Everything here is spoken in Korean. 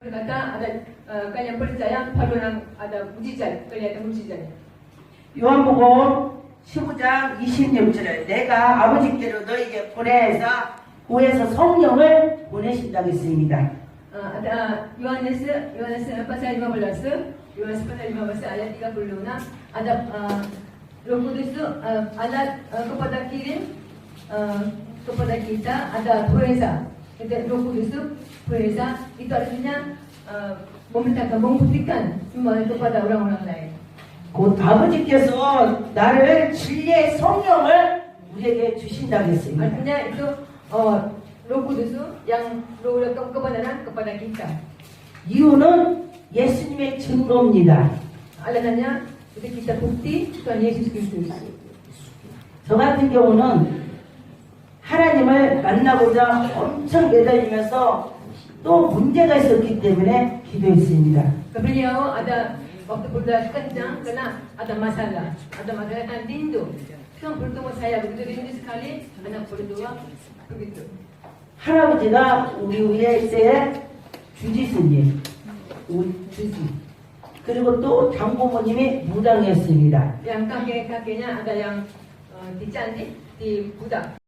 Kata ada uh, kan yang percaya perluan ada mujizat, kelihatan mujizatnya. 요한복음 15장 26절에 내가 아버지께로 너에게 보내서 구해서 성령을 보내신다고 했습니다. Uh, ada Yohanes Yohanes pasal 15 Yohanes pasal 15 ayat 36 ada uh, Roh Kudus itu uh, alat uh, kepada kirim uh, kepada kita ada puasa. Kita Roh Kudus itu artinya uh, memerintahkan membuktikan semua itu kepada orang-orang lain. 곧 아버지께서 나를 진리의 성령을 우리에게 주신다고 했습니다. Artinya itu uh, Roh Kudus yang Roh ke- kebenaran kepada kita. 이유는 예수님의 증거입니다. Alasannya itu kita bukti Tuhan Yesus Kristus. 저 같은 경우는 하나님을 만나고자 엄청 매달리면서 또 문제가 있었기 때문에 기도했습니다. Beliau ada waktu berdoa kencang karena ada masalah, ada masalah kan rindu. Tuhan bertemu saya begitu rindu sekali, anak berdoa begitu. 할아버지가 우리 위에 때 주지스님, 우리 주지. 그리고 또 장모모님이 무당이었습니다. Yang uh, di candi di budak.